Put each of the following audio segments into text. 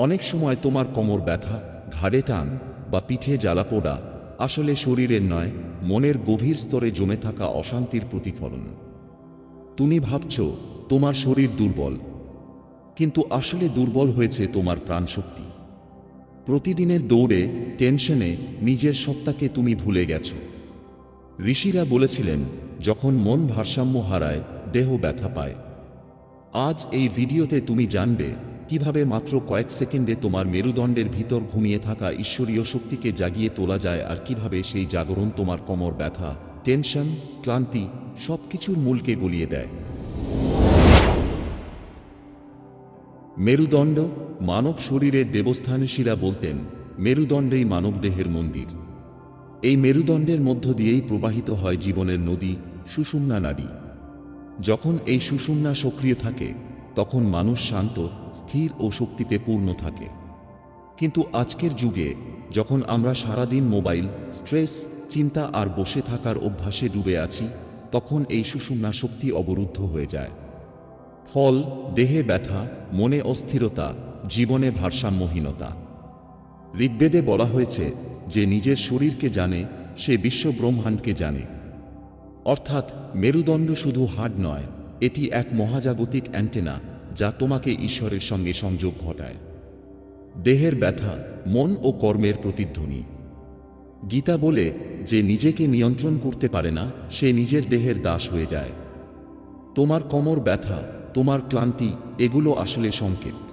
অনেক সময় তোমার কোমর ব্যথা, ঘাড়ে টান বা পিঠে জ্বালা পোড়া আসলে শরীরের নয়, মনের গভীর স্তরে জমে থাকা অশান্তির প্রতিফলন। তুমি ভাবছ, তোমার শরীর দুর্বল। কিন্তু আসলে দুর্বল হয়েছে তোমার প্রাণশক্তি। প্রতিদিনের দৌড়ে, টেনশনে নিজের সত্তাকে তুমি ভুলে গেছ। ঋষিরা বলেছিলেন, যখন মন ভারসাম্য হারায়, দেহ ব্যথা পায়। আজ এই ভিডিওতে তুমি জানবে কীভাবে মাত্র কয়েক সেকেন্ডে তোমার মেরুদণ্ডের ভিতর ঘুমিয়ে থাকা ঈশ্বরীয় শক্তিকে জাগিয়ে তোলা যায় আর কীভাবে সেই জাগরণ তোমার কোমর ব্যথা, টেনশন, ক্লান্তি সব কিছুর মূলকে গলিয়ে দেয়। মেরুদণ্ড মানব শরীরের দেবস্থানশীরা বলতেন, মেরুদণ্ডেই মানবদেহের মন্দির। এই মেরুদণ্ডের মধ্য দিয়েই প্রবাহিত হয় জীবনের নদী সুষুম্না নারী যখন এই সুষুম্না সক্রিয় থাকে তখন মানুষ শান্ত, স্থির ও শক্তিতে পূর্ণ থাকে। কিন্তু আজকের যুগে, যখন আমরা সারাদিন মোবাইল, স্ট্রেস, চিন্তা আর বসে থাকার অভ্যাসে ডুবে আছি, তখন এই সুষুম্না শক্তি অবরুদ্ধ হয়ে যায়। ফল, দেহে ব্যথা, মনে অস্থিরতা, জীবনে ভারসাম্যহীনতা। ঋগ্বেদে বলা হয়েছে যে নিজের শরীরকে জানে, সে বিশ্ব ব্রহ্মাণ্ডকে জানে। অর্থাৎ মেরুদণ্ড শুধু হাড় নয়, এটি এক মহাজাগতিক অ্যান্টেনা। যা তোমাকে ঈশ্বরের সঙ্গে সংযোগ ঘটায়। দেহের ব্যথা, মন ও কর্মের প্রতিধ্বনি। গীতা বলে, যে নিজেকে নিয়ন্ত্রণ করতে পারে না, সে নিজের দেহের দাস হয়ে যায়। তোমার কোমর ব্যথা, তোমার ক্লান্তি, এগুলো আসলে সংকেত।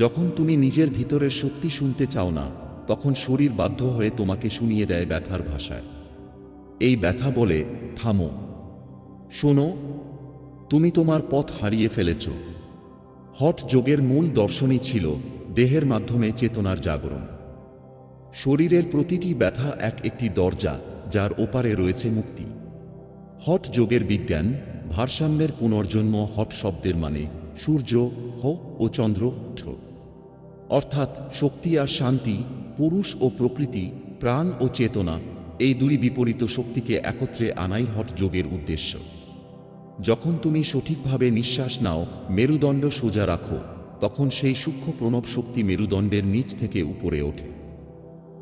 যখন তুমি নিজের ভিতরের সত্যি শুনতে চাও না, তখন শরীর বাধ্য হয়ে তোমাকে শুনিয়ে দেয় ব্যথার ভাষায়। এই ব্যথা বলে, থামো। শোনো, তুমি তোমার পথ হারিয়ে ফেলেছ। হট যোগের মূল দর্শনই ছিল দেহের মাধ্যমে চেতনার জাগরণ। শরীরের প্রতিটি ব্যথা এক একটি দরজা যার ওপারে রয়েছে মুক্তি। হট যোগের বিজ্ঞান ভারসাম্যের পুনর্জন্ম হট শব্দের মানে সূর্য, হ ও চন্দ্র, ঠ। অর্থাৎ শক্তি আর শান্তি, পুরুষ ও প্রকৃতি, প্রাণ ও চেতনা এই দুই বিপরীত শক্তিকে একত্রে আনাই হট যোগের উদ্দেশ্য। যখন তুমি সঠিকভাবে নিঃশ্বাস নাও, মেরুদণ্ড সোজা রাখো, তখন সেই সূক্ষ্ম প্রণব শক্তি মেরুদণ্ডের নিচ থেকে উপরে ওঠে।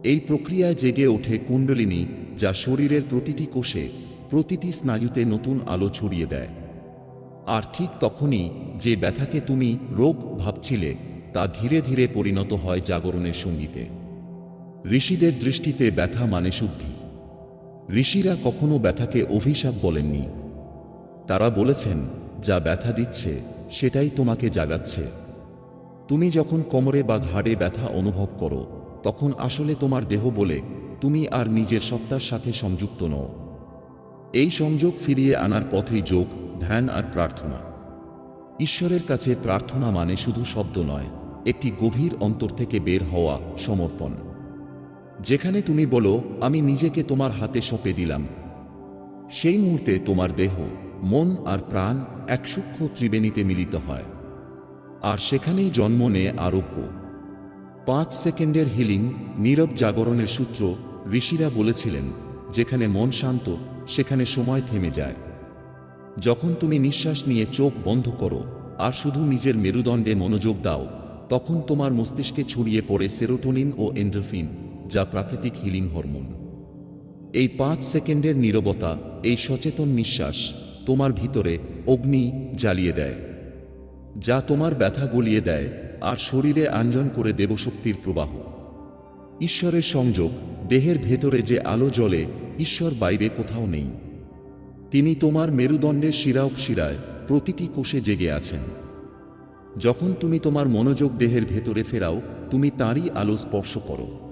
এই প্রক্রিয়ায় জেগে ওঠে কুণ্ডলিনী, যা শরীরের প্রতিটি কোষে, প্রতিটি স্নায়ুতে নতুন আলো ছড়িয়ে দেয়। আর ঠিক তখনই যে ব্যথাকে তুমি রোগ ভাবছিলে, তা ধীরে ধীরে পরিণত হয় জাগরণের সঙ্গীতে। ঋষিদের দৃষ্টিতে ব্যথা মানে শুদ্ধি। ঋষিরা কখনো ব্যথাকে অভিশাপ বলেননি। তারা বলেছেন, যা ব্যথা দিচ্ছে, সেটাই তোমাকে জাগাচ্ছে। তুমি যখন কোমরে বা ঘাড়ে ব্যথা অনুভব করো, তখন আসলে তোমার দেহ বলে, তুমি আর নিজের সত্তার সাথে সংযুক্ত নও। এই সংযোগ ফিরিয়ে আনার পথেই যোগ, ধ্যান আর প্রার্থনা। ঈশ্বরের কাছে প্রার্থনা মানে শুধু শব্দ নয়, একটি গভীর অন্তর থেকে বের হওয়া সমর্পণ। যেখানে তুমি বলো, আমি নিজেকে তোমার হাতে সঁপে দিলাম। সেই মুহূর্তে তোমার দেহ, মন আর প্রাণ এক সূক্ষ্ম ত্রিবেণীতে মিলিত হয়। আর সেখানেই জন্ম নেয় আরোগ্য। পাঁচ সেকেন্ডের হিলিং, নীরব জাগরণের সূত্র ঋষিরা বলেছিলেন, যেখানে মন শান্ত, সেখানে সময় থেমে যায়। যখন তুমি নিঃশ্বাস নিয়ে চোখ বন্ধ করো, আর শুধু নিজের মেরুদণ্ডে মনোযোগ দাও, তখন তোমার মস্তিষ্কে ছড়িয়ে পড়ে সেরোটোনিন ও এন্ডোরফিন, যা প্রাকৃতিক হিলিং হরমোন। এই পাঁচ সেকেন্ডের নীরবতা, এই সচেতন নিঃশ্বাস তোমার ভিতরে অগ্নি জ্বালিয়ে দেয়, যা তোমার ব্যথা গলিয়ে দেয় আর শরীরে আঞ্জন করে দেবশক্তির প্রবাহ। ঈশ্বরের সংযোগ, দেহের ভেতরে যে আলো জ্বলে, ঈশ্বর বাইরে কোথাও নেই। তিনি তোমার মেরুদণ্ডের শিরায় প্রতিটি কোষে জেগে আছেন। যখন তুমি তোমার মনোযোগ দেহের ভেতরে ফেরাও, তুমি তাঁরই আলো স্পর্শ করো।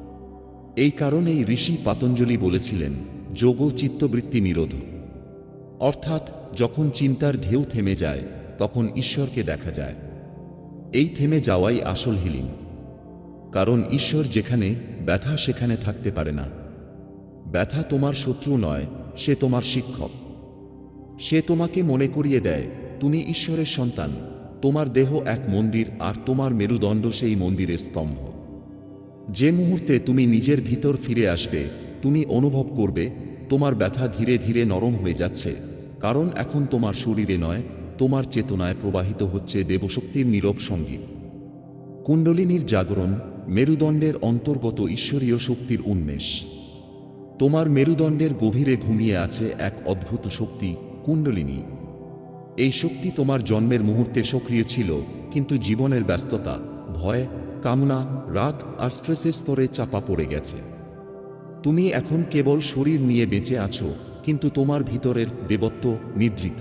এই কারণেই ঋষি পাতঞ্জলি বলেছিলেন, যোগ চিত্তবৃত্তি নিরোধ। অর্থাৎ, যখন চিন্তার ঢেউ থেমে যায়, তখন ঈশ্বরকে দেখা যায়। এই থেমে যাওয়াই আসল হিলিং কারণ ঈশ্বর যেখানে, ব্যথা সেখানে থাকতে পারে না। ব্যথা তোমার শত্রু নয়, সে তোমার শিক্ষক। সে তোমাকে মনে করিয়ে দেয়, তুমি ঈশ্বরের সন্তান। তোমার দেহ এক মন্দির আর তোমার মেরুদণ্ড সেই মন্দিরের স্তম্ভ। যে মুহূর্তে তুমি নিজের ভিতর ফিরে আসবে, তুমি অনুভব করবে, তোমার ব্যথা ধীরে ধীরে নরম হয়ে যাচ্ছে। কারণ এখন তোমার শরীরে নয়, তোমার চেতনায় প্রবাহিত হচ্ছে দেবশক্তির নীরব সংগীত কুণ্ডলিনীর জাগরণ, মেরুদণ্ডের অন্তর্গত ঈশ্বরীয় শক্তির উন্মেষ। তোমার মেরুদণ্ডের গভীরে ঘুমিয়ে আছে এক অদ্ভুত শক্তি, কুণ্ডলিনী। এই শক্তি তোমার জন্মের মুহূর্তে সক্রিয় ছিল, কিন্তু জীবনের ব্যস্ততা, ভয় কামনা, রাগ আর স্ট্রেসের স্তরে চাপা পড়ে গেছে। তুমি এখন কেবল শরীর নিয়ে বেঁচে আছো, কিন্তু তোমার ভিতরের দেবত্ব নিদ্রিত।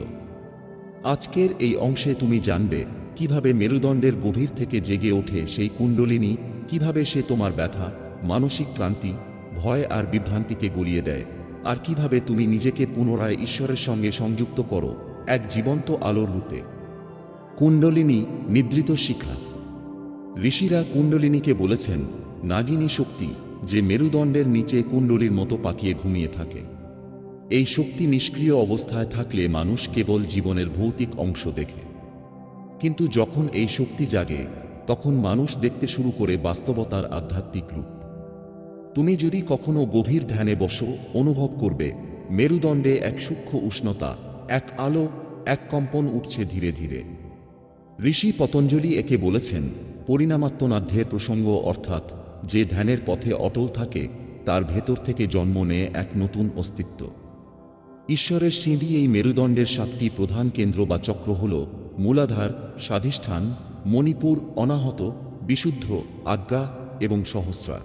আজকের এই অংশে তুমি জানবে কীভাবে মেরুদণ্ডের গভীর থেকে জেগে ওঠে সেই কুণ্ডলিনী, কীভাবে সে তোমার ব্যথা, মানসিক ক্লান্তি, ভয় আর বিভ্রান্তিকে গলিয়ে দেয়, আর কীভাবে তুমি নিজেকে পুনরায় ঈশ্বরের সঙ্গে সংযুক্ত করো এক জীবন্ত আলোর রূপে। কুণ্ডলিনী নিদ্রিত শিখা। ঋষিরা কুণ্ডলিনীকে বলেছেন, নাগিনী শক্তি, যে মেরুদণ্ডের নিচে কুণ্ডলীর মতো পাকিয়ে ঘুমিয়ে থাকে। এই শক্তি নিষ্ক্রিয় অবস্থায় থাকলে মানুষ কেবল জীবনের ভৌতিক অংশ দেখে। কিন্তু যখন এই শক্তি জাগে, তখন মানুষ দেখতে শুরু করে বাস্তবতার আধ্যাত্মিক রূপ। তুমি যদি কখনো গভীর ধ্যানে বসো, অনুভব করবে, মেরুদণ্ডে এক সূক্ষ্ম উষ্ণতা, এক আলো, এক কম্পন উঠছে ধীরে ধীরে। ঋষি পতঞ্জলি একে বলেছেন পরিণামাত্মনাধ্যের প্রসঙ্গ অর্থাৎ যে ধ্যানের পথে অটল থাকে, তার ভেতর থেকে জন্ম নেয় এক নতুন অস্তিত্ব। ঈশ্বরের সিঁড়ি এই মেরুদণ্ডের সাতটি প্রধান কেন্দ্র বা চক্র হল মূলাধার, স্বাধিষ্ঠান, মণিপুর, অনাহত, বিশুদ্ধ, আজ্ঞা এবং সহস্রার।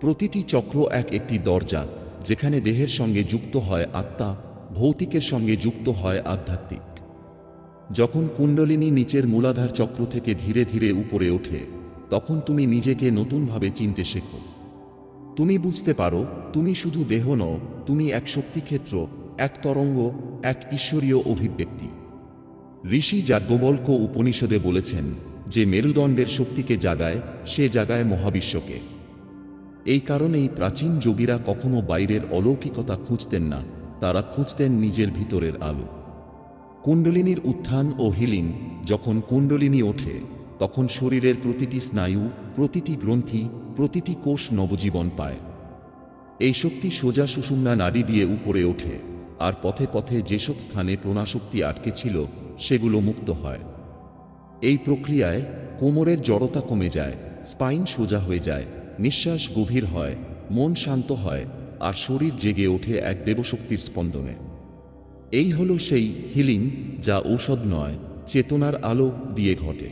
প্রতিটি চক্র এক একটি দরজা, যেখানে দেহের সঙ্গে যুক্ত হয় আত্মা, ভৌতিকের সঙ্গে যুক্ত হয় আধ্যাত্মিক। যখন কুণ্ডলিনী নিচের মূলাধার চক্র থেকে ধীরে ধীরে উপরে ওঠে, তখন তুমি নিজেকে নতুনভাবে চিনতে শেখো। তুমি বুঝতে পারো, তুমি শুধু দেহ নও, তুমি এক শক্তিক্ষেত্র, এক তরঙ্গ, এক ঈশ্বরীয় অভিব্যক্তি। ঋষি যাজ্ঞবল্ক উপনিষদে বলেছেন যে মেরুদণ্ডের শক্তিকে জাগায়, সে জাগায় মহাবিশ্বকে। এই কারণেই প্রাচীন যোগীরা কখনো বাইরের অলৌকিকতা খুঁজতেন না, তারা খুঁজতেন নিজের ভিতরের আলো। কুণ্ডলিনীর উত্থান ও হিলিং যখন কুণ্ডলিনী ওঠে, তখন শরীরের প্রতিটি স্নায়ু, প্রতিটি গ্রন্থি, প্রতিটি কোষ নবজীবন পায়। এই শক্তি সোজা সুষুম্না নাড়ি দিয়ে উপরে ওঠে, আর পথে পথে যেসব স্থানে প্রণাশক্তি আটকে ছিল, সেগুলো মুক্ত হয়। এই প্রক্রিয়ায় কোমরের জড়তা কমে যায়, স্পাইন সোজা হয়ে যায়, নিঃশ্বাস গভীর হয়, মন শান্ত হয়, আর শরীর জেগে ওঠে এক দেবশক্তির স্পন্দনে। এই হল সেই হিলিং যা ঔষধ নয়, চেতনার আলো দিয়ে ঘটে।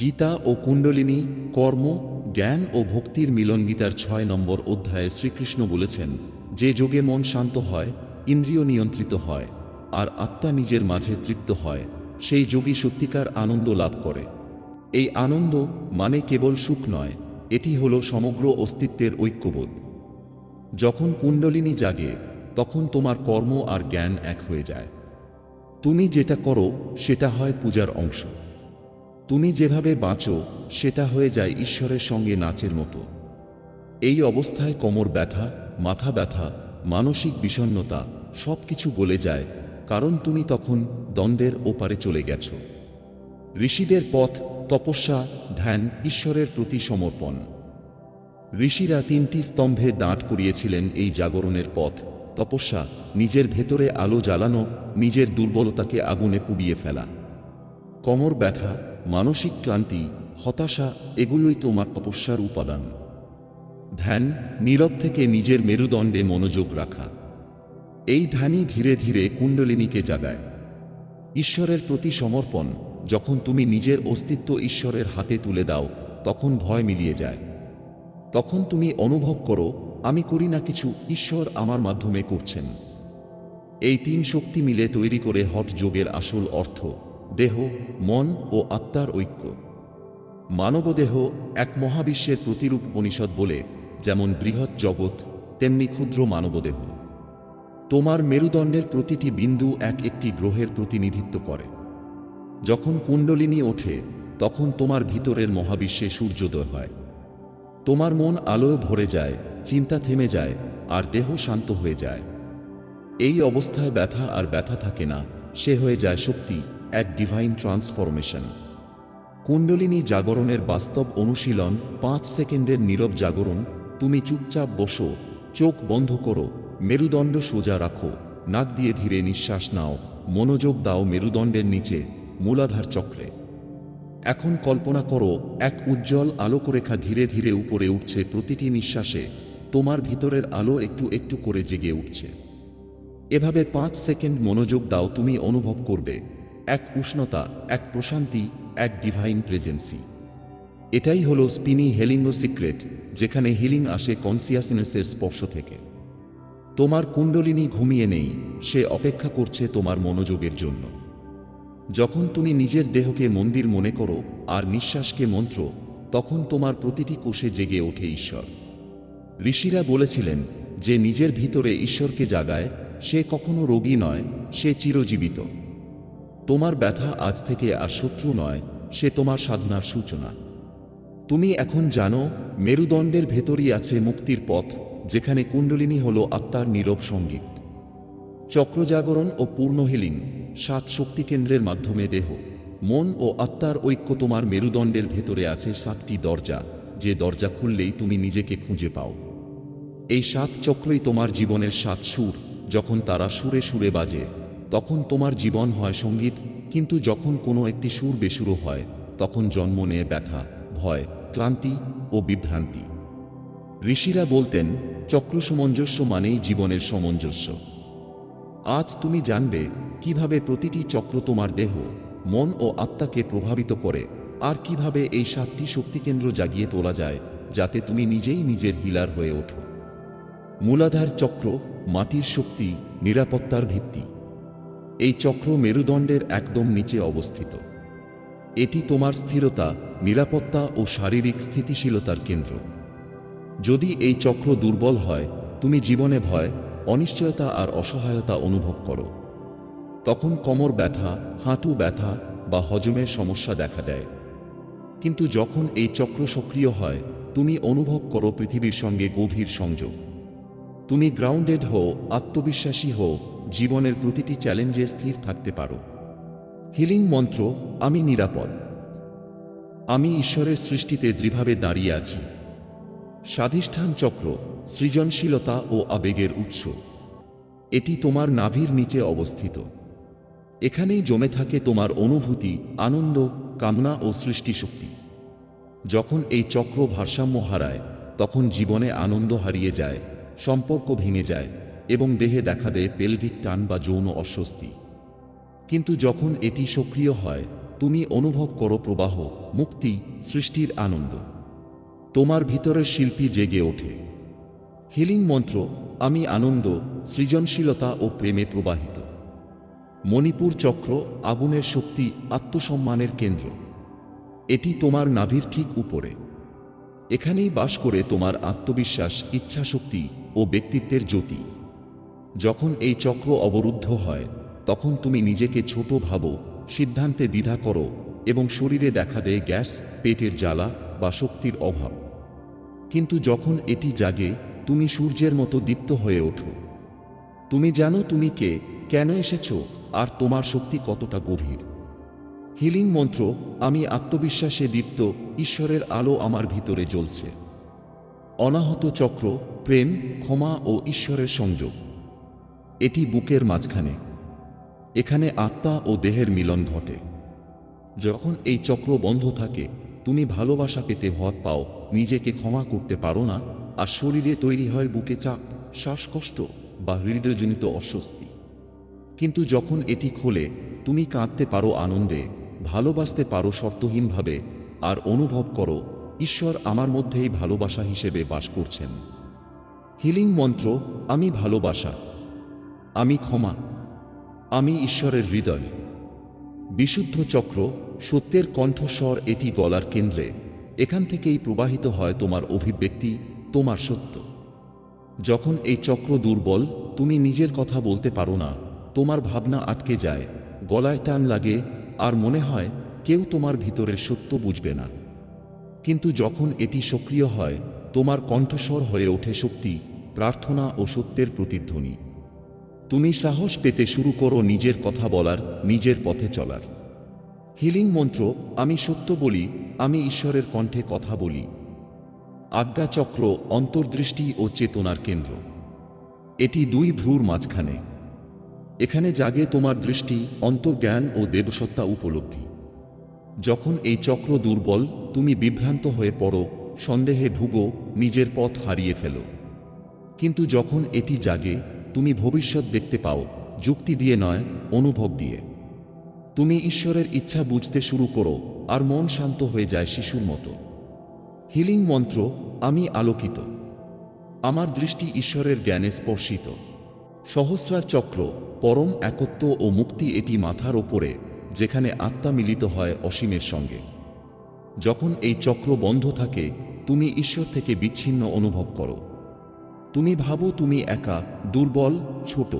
গীতা ও কুণ্ডলিনী কর্ম, জ্ঞান ও ভক্তির মিলন গীতার ছয় নম্বর অধ্যায়ে শ্রীকৃষ্ণ বলেছেন, যে যোগে মন শান্ত হয়, ইন্দ্রিয় নিয়ন্ত্রিত হয়, আর আত্মা নিজের মাঝে তৃপ্ত হয়, সেই যোগী সত্যিকার আনন্দ লাভ করে। এই আনন্দ মানে কেবল সুখ নয়, এটি হল সমগ্র অস্তিত্বের ঐক্যবোধ। যখন কুণ্ডলিনী জাগে তখন তোমার কর্ম আর জ্ঞান এক হয়ে যায়। তুমি যেটা করো, সেটা হয় পূজার অংশ। তুমি যেভাবে বাঁচো, সেটা হয়ে যায় ঈশ্বরের সঙ্গে নাচের মতো। এই অবস্থায় কোমর ব্যথা, মাথা ব্যথা, মানসিক বিষণ্ণতা সব কিছু গলে যায়, কারণ তুমি তখন দ্বন্দ্বের ওপারে চলে গেছ। ঋষিদের পথ, তপস্যা, ধ্যান ঈশ্বরের প্রতি সমর্পণ। ঋষিরা তিনটি স্তম্ভে দাঁড় করিয়েছিলেন এই জাগরণের পথ। তপস্যা, নিজের ভেতরে আলো জ্বালানো, নিজের দুর্বলতাকে আগুনে পুড়িয়ে ফেলা। কোমর ব্যথা, মানসিক ক্লান্তি, হতাশা, এগুলোই তোমার তপস্যার উপাদান। ধ্যান, নীরব থেকে নিজের মেরুদণ্ডে মনোযোগ রাখা। এই ধ্যানই ধীরে ধীরে কুণ্ডলিনীকে জাগায়। ঈশ্বরের প্রতি সমর্পণ, যখন তুমি নিজের অস্তিত্ব ঈশ্বরের হাতে তুলে দাও, তখন ভয় মিলিয়ে যায়। তখন তুমি অনুভব করো আমি করি না কিছু, ঈশ্বর আমার মাধ্যমে করছেন। এই তিন শক্তি মিলে তৈরি করে হট যোগের আসল অর্থ, দেহ, মন ও আত্মার ঐক্য। মানবদেহ এক মহাবিশ্বের প্রতিরূপ উপনিষদ বলে, যেমন বৃহৎ জগৎ, তেমনি ক্ষুদ্র মানবদেহ। তোমার মেরুদণ্ডের প্রতিটি বিন্দু এক একটি গ্রহের প্রতিনিধিত্ব করে। যখন কুণ্ডলিনী ওঠে, তখন তোমার ভিতরের মহাবিশ্বে সূর্যোদয় হয়। তোমার মন আলোয় ভরে যায় চিন্তা থেমে যায় আর দেহ শান্ত হয়ে যায়। এই অবস্থায় ব্যথা আর ব্যথা থাকে না, সে হয়ে যায় শক্তি, এক ডিভাইন ট্রান্সফরমেশন কুণ্ডলিনী জাগরণের বাস্তব অনুশীলন পাঁচ সেকেন্ডের নীরব জাগরণ, তুমি চুপচাপ বসো, চোখ বন্ধ করো, মেরুদণ্ড সোজা রাখো, নাক দিয়ে ধীরে নিঃশ্বাস নাও, মনোযোগ দাও মেরুদণ্ডের নিচে, মূলাধার চক্রে। এখন কল্পনা করো, এক উজ্জ্বল আলোকরেখা ধীরে ধীরে উপরে উঠছে প্রতিটি নিঃশ্বাসে তোমার ভিতরের আলো একটু একটু করে জেগে উঠছে। এভাবে পাঁচ সেকেন্ড মনোযোগ দাও, তুমি অনুভব করবে, এক উষ্ণতা, এক প্রশান্তি, এক ডিভাইন প্রেজেন্সি এটাই হলো স্পিনি হেলিংও সিক্রেট যেখানে হিলিং আসে কনসিয়াসনেসের স্পর্শ থেকে। তোমার কুণ্ডলিনী ঘুমিয়ে নেই, সে অপেক্ষা করছে তোমার মনোযোগের জন্য। যখন তুমি নিজের দেহকে মন্দির মনে করো আর নিঃশ্বাসকে মন্ত্র, তখন তোমার প্রতিটি কোষে জেগে ওঠে ঈশ্বর। ঋষিরা বলেছিলেন যে নিজের ভিতরে ঈশ্বরকে জাগায়, সে কখনো রোগী নয়, সে চিরজীবিত। তোমার ব্যথা আজ থেকে আর শত্রু নয়, সে তোমার সাধনার সূচনা। তুমি এখন জানো, মেরুদণ্ডের ভেতরই আছে মুক্তির পথ, যেখানে কুণ্ডলিনী হল আত্মার নীরব সংগীত। চক্রজাগরণ ও পূর্ণহিলিং সাত শক্তি কেন্দ্রের মাধ্যমে দেহ। মন ও আত্মার ঐক্য তোমার মেরুদণ্ডের ভেতরে আছে সাতটি দরজা, যে দরজা খুললেই তুমি নিজেকে খুঁজে পাও। এই সাত চক্রই তোমার জীবনের সাত সুর। যখন তারা সুরে সুরে বাজে, তখন তোমার জীবন হয় সংগীত, কিন্তু যখন কোনো একটি সুর বেসুরো হয়, তখন জন্ম নেয় ব্যথা, ভয়, ক্লান্তি ও বিভ্রান্তি। ঋষিরা বলতেন, চক্র সামঞ্জস্য মানেই জীবনের সামঞ্জস্য। আজ তুমি জানবে, কীভাবে প্রতিটি চক্র তোমার দেহ, মন ও আত্মাকে প্রভাবিত করে, আর কীভাবে এই সাতটি শক্তিকেন্দ্র জাগিয়ে তোলা যায়, যাতে তুমি নিজেই নিজের হিলার হয়ে ওঠো। মূলাধার চক্র মাটির শক্তি, নিরাপত্তার ভিত্তি। এই চক্র মেরুদণ্ডের একদম নিচে অবস্থিত। এটি তোমার স্থিরতা, নিরাপত্তা ও শারীরিক স্থিতিশীলতার কেন্দ্র। যদি এই চক্র দুর্বল হয়, তুমি জীবনে ভয়, অনিশ্চয়তা আর অসহায়তা অনুভব করো। তখন কোমর ব্যথা, হাঁটু ব্যথা বা হজমের সমস্যা দেখা দেয়। কিন্তু যখন এই চক্র সক্রিয় হয়, তুমি অনুভব করো পৃথিবীর সঙ্গে গভীর সংযোগ। তুমি গ্রাউন্ডেড হও, আত্মবিশ্বাসী হও, জীবনের প্রতিটি চ্যালেঞ্জে স্থির থাকতে পারো। হিলিং মন্ত্র, আমি নিরাপদ। আমি ঈশ্বরের সৃষ্টিতে দৃঢ়ভাবে দাঁড়িয়ে আছি। স্বাধিষ্ঠান চক্র, সৃজনশীলতা ও আবেগের উৎস। এটি তোমার নাভির নিচে অবস্থিত। এখানেই জমে থাকে তোমার অনুভূতি, আনন্দ, কামনা ও সৃষ্টিশক্তি। যখন এই চক্র ভারসাম্য হারায়, তখন জীবনে আনন্দ হারিয়ে যায়। সম্পর্ক ভেঙে যায় এবং দেহে দেখা দেয় পেলভিক টান বা যৌন অস্বস্তি। কিন্তু যখন এটি সক্রিয় হয়, তুমি অনুভব করো প্রবাহ, মুক্তি, সৃষ্টির আনন্দ। তোমার ভিতরের শিল্পী জেগে ওঠে। হিলিং মন্ত্র, আমি আনন্দ, সৃজনশীলতা ও প্রেমে প্রবাহিত। মণিপুর চক্র আগুনের শক্তি, আত্মসম্মানের কেন্দ্র। এটি তোমার নাভির ঠিক উপরে। এখানেই বাস করে তোমার আত্মবিশ্বাস, ইচ্ছাশক্তি ও ব্যক্তিত্বের জ্যোতি। যখন এই চক্র অবরুদ্ধ হয়, তখন তুমি নিজেকে ছোট ভাবো, সিদ্ধান্তে দ্বিধা করো এবং শরীরে দেখা দেয় গ্যাস, পেটের জ্বালা বা শক্তির অভাব। কিন্তু যখন এটি জাগে, তুমি সূর্যের মতো দীপ্ত হয়ে ওঠো। তুমি জানো তুমি কে, কেন এসেছ, আর তোমার শক্তি কতটা গভীর। হিলিং মন্ত্র, আমি আত্মবিশ্বাসে দীপ্ত, ঈশ্বরের আলো আমার ভিতরে জ্বলছে। অনাহত চক্র প্রেম, ক্ষমা ও ঈশ্বরের সংযোগ। এটি বুকের মাঝখানে। এখানে আত্মা ও দেহের মিলন ঘটে। যখন এই চক্র বন্ধ থাকে, তুমি ভালোবাসা পেতে ভর পাও, নিজেকে ক্ষমা করতে পারো না, আর শরীরে তৈরি হয় বুকে চাপ, শ্বাসকষ্ট বা হৃদয়জনিত অস্বস্তি। কিন্তু যখন এটি খোলে, তুমি কাঁদতে পারো আনন্দে, ভালোবাসতে পারো শর্তহীনভাবে, আর অনুভব করো, ঈশ্বর আমার মধ্যেই ভালোবাসা হিসেবে বাস করছেন। হিলিং মন্ত্র, আমি ভালোবাসা। আমি ক্ষমা। আমি ঈশ্বরের হৃদয়। বিশুদ্ধ চক্র, সত্যের কণ্ঠস্বর এটি গলার কেন্দ্রে। এখান থেকেই প্রবাহিত হয় তোমার অভিব্যক্তি, তোমার সত্য। যখন এই চক্র দুর্বল, তুমি নিজের কথা বলতে পারো না। তোমার ভাবনা আটকে যায়। গলায় টান লাগে। আর মনে হয়, কেউ তোমার ভিতরের সত্য বুঝবে না। কিন্তু যখন এটি সক্রিয় হয় তোমার কণ্ঠস্বর হয়ে ওঠে শক্তি, প্রার্থনা ও সত্যের প্রতিধ্বনি। তুমি সাহস পেতে শুরু করো নিজের কথা বলার, নিজের পথে চলার। হিলিং মন্ত্র, আমি সত্য বলি, আমি ঈশ্বরের কণ্ঠে কথা বলি। আজ্ঞাচক্র অন্তর্দৃষ্টি ও চেতনার কেন্দ্র। এটি দুই ভ্রুর মাঝখানে। এখানে জাগে তোমার দৃষ্টি, অন্তর্জ্ঞান ও দেবসত্তা উপলব্ধি। যখন এই চক্র দুর্বল, তুমি বিভ্রান্ত হয়ে পড়ো সন্দেহে ভুগো, নিজের পথ হারিয়ে ফেলো। কিন্তু যখন এটি জাগে, তুমি ভবিষ্যৎ দেখতে পাও, যুক্তি দিয়ে নয়, অনুভব দিয়ে। তুমি ঈশ্বরের ইচ্ছা বুঝতে শুরু করো, আর মন শান্ত হয়ে যায় শিশুর মতো। হিলিং মন্ত্র, আমি আলোকিত। আমার দৃষ্টি ঈশ্বরের জ্ঞানে স্পর্শিত। সহস্রার চক্র, পরম একত্ব ও মুক্তি এটি মাথার ওপরে, যেখানে আত্মা মিলিত হয় অসীমের সঙ্গে। যখন এই চক্র বন্ধ থাকে, তুমি ঈশ্বর থেকে বিচ্ছিন্ন অনুভব করো। তুমি ভাবো তুমি একা, দুর্বল, ছোট।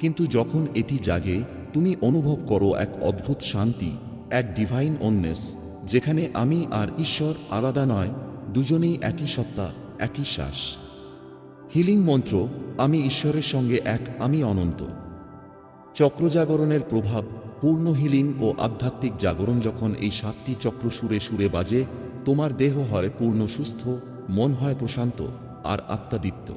কিন্তু যখন এটি জাগে, তুমি অনুভব করো এক অদ্ভুত শান্তি, এক ডিভাইন অন্নেস যেখানে আমি আর ঈশ্বর আলাদা নয়, দুজনেই একই সত্তা, একই শ্বাস। হিলিং মন্ত্র, আমি ঈশ্বরের সঙ্গে এক, আমি অনন্ত। চক্রজাগরণের প্রভাব পূর্ণ হিলিং ও আধ্যাত্মিক জাগরণ যখন এই সাতটি চক্র সুরে সুরে বাজে, তোমার দেহ হয় পূর্ণ সুস্থ, মন হয় প্রশান্ত, আর আত্মাদিত্য।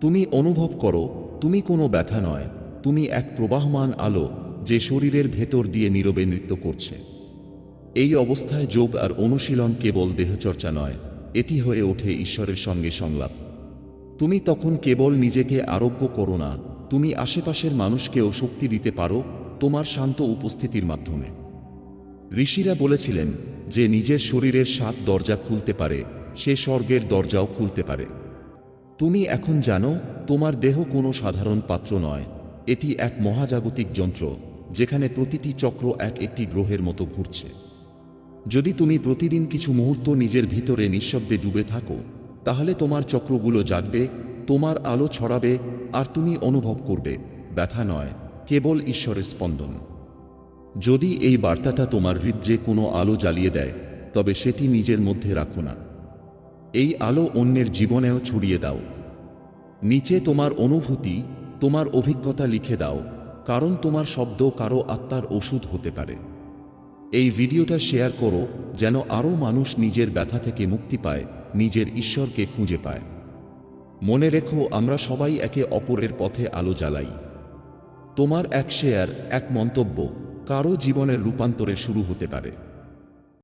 তুমি অনুভব করো, তুমি কোনো ব্যথা নয়, তুমি এক প্রবাহমান আলো যে শরীরের ভেতর দিয়ে নীরবে নৃত্য করছে। এই অবস্থায় যোগ আর অনুশীলন কেবল দেহচর্চা নয়, এটি হয়ে ওঠে ঈশ্বরের সঙ্গে সংলাপ। তুমি তখন কেবল নিজেকে আরোগ্য করো না, তুমি আশেপাশের মানুষকেও শক্তি দিতে পারো তোমার শান্ত উপস্থিতির মাধ্যমে। ঋষিরা বলেছিলেন যে নিজের শরীরের সাত দরজা খুলতে পারে, সে স্বর্গের দরজাও খুলতে পারে। তুমি এখন জানো, তোমার দেহ কোনো সাধারণ পাত্র নয়। এটি এক মহাজাগতিক যন্ত্র, যেখানে প্রতিটি চক্র এক একটি গ্রহের মতো ঘুরছে। যদি তুমি প্রতিদিন কিছু মুহূর্ত নিজের ভিতরে নিঃশব্দে ডুবে থাকো, তাহলে তোমার চক্রগুলো জাগবে, তোমার আলো ছড়াবে, আর তুমি অনুভব করবে, ব্যথা নয়। কেবল ঈশ্বরের স্পন্দন। যদি এই বার্তাটা তোমার হৃদয়ে কোনো আলো জ্বালিয়ে দেয়, তবে সেটি নিজের মধ্যে রাখো না। এই আলো অন্যের জীবনেও ছড়িয়ে দাও। নিচে তোমার অনুভূতি, তোমার অভিজ্ঞতা লিখে দাও, কারণ তোমার শব্দ কারও আত্মার ওষুধ হতে পারে। এই ভিডিওটা শেয়ার করো, যেন আরও মানুষ নিজের ব্যথা থেকে মুক্তি পায়, নিজের ঈশ্বরকে খুঁজে পায়। মনে রেখো, আমরা সবাই একে অপরের পথে আলো জ্বালাই। তোমার এক শেয়ার এক মন্তব্য কারও জীবনের রূপান্তরে শুরু হতে পারে।